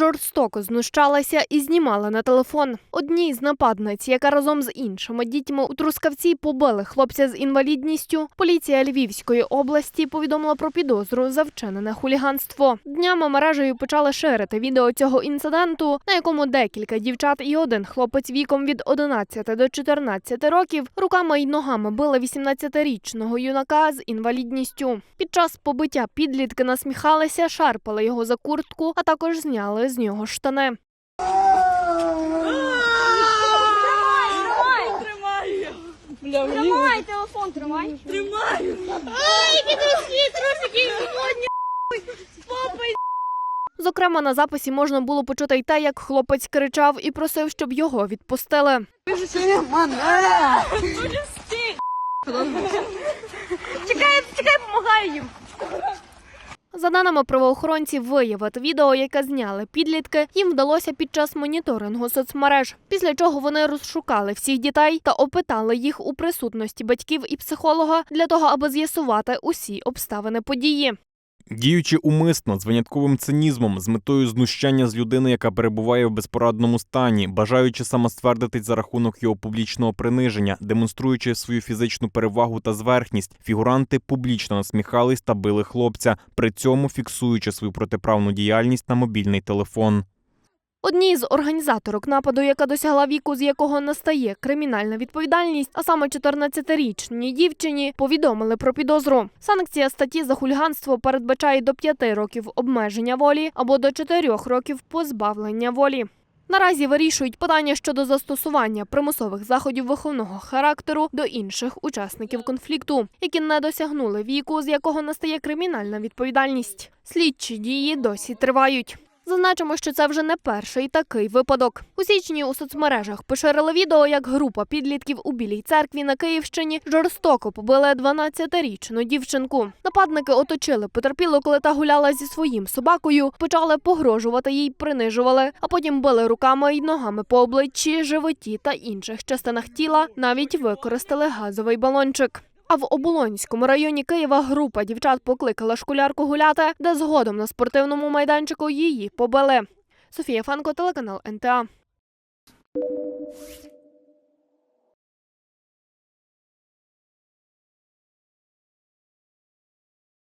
жорстоко знущалася і знімала на телефон. Одній з нападниць, яка разом з іншими дітьми у Трускавці побили хлопця з інвалідністю, поліція Львівської області повідомила про підозру за вчинене хуліганство. Днями мережею почали ширити відео цього інциденту, на якому декілька дівчат і один хлопець віком від 11 до 14 років руками й ногами били 18-річного юнака з інвалідністю. Під час побиття підлітки насміхалися, шарпали його за куртку, а також зняли з нього штани. Тримай телефон, тримай. Тримаю. Ай, трошки сьогодні. Зокрема, на записі можна було почути й те, як хлопець кричав і просив, щоб його відпустили. Чекай, чекай, помагаю їм. За даними правоохоронців, виявити відео, яке зняли підлітки, їм вдалося під час моніторингу соцмереж. Після чого вони розшукали всіх дітей та опитали їх у присутності батьків і психолога для того, аби з'ясувати усі обставини події. Діючи умисно з винятковим цинізмом, з метою знущання з людини, яка перебуває в безпорадному стані, бажаючи самоствердитись за рахунок його публічного приниження, демонструючи свою фізичну перевагу та зверхність, фігуранти публічно насміхались та били хлопця, при цьому фіксуючи свою протиправну діяльність на мобільний телефон. Одній з організаторок нападу, яка досягла віку, з якого настає кримінальна відповідальність, а саме 14-річній дівчині, повідомили про підозру. Санкція статті за хуліганство передбачає до 5 років обмеження волі або до 4 років позбавлення волі. Наразі вирішують питання щодо застосування примусових заходів виховного характеру до інших учасників конфлікту, які не досягнули віку, з якого настає кримінальна відповідальність. Слідчі дії досі тривають. Зазначимо, що це вже не перший такий випадок. У січні у соцмережах поширили відео, як група підлітків у Білій церкві на Київщині жорстоко побили 12-річну дівчинку. Нападники оточили потерпілу, коли та гуляла зі своїм собакою, почали погрожувати їй, принижували, а потім били руками й ногами по обличчі, животі та інших частинах тіла. Навіть використали газовий балончик. А в Оболонському районі Києва група дівчат покликала школярку гуляти, де згодом на спортивному майданчику її побили. Софія Фанко, телеканал НТА.